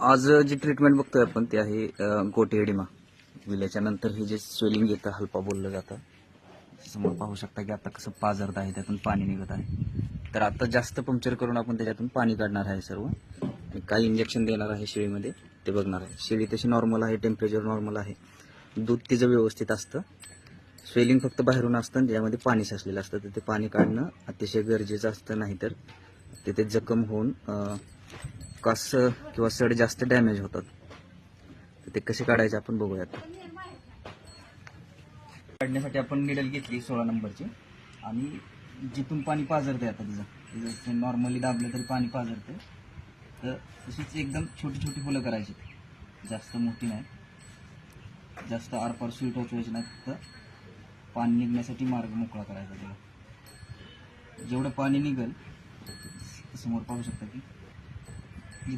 आज जी ट्रीटमेंट बघतोय आपण ती आहे गोटेडिमा विल्याच्या नंतर हे जे स्वेलिंग येतं हलपा बोललं जातं. समोर पाहू शकता की आता कसं पाझरत आहे त्यातून पाणी निघत आहे. तर आता जास्त पंक्चर करून आपण त्याच्यातून पाणी काढणार आहे सर्व. आणि काही इंजेक्शन देणार आहे शेळीमध्ये ते बघणार आहे. शेळी तशी नॉर्मल आहे टेम्परेचर नॉर्मल आहे. दूध तिचं व्यवस्थित असतं. स्वेलिंग फक्त बाहेरून असतं आणि त्यामध्ये पाणी साचलेलं असतं. तर ते पाणी काढणं अतिशय गरजेचं असतं नाहीतर तिथे जखम होऊन कास किंवा सड जास्त डॅमेज होतात. तर ते कसे काढायचे आपण बघूयात काढण्यासाठी आपण निडल घेतली सोळा नंबरची. आणि जिथून पाणी पाझरते आता तिचं तिचं नॉर्मली दाबलं तरी पाणी पाझरते तर तशीच एकदम छोटी छोटी फुलं करायची. जास्त मोठी नाही. जास्त आरपार स्वीट टोचवायची नाही. तर पाणी निघण्यासाठी मार्ग मोकळा करायचा त्याला. जेवढं पाणी निघल समोर पाहू शकता की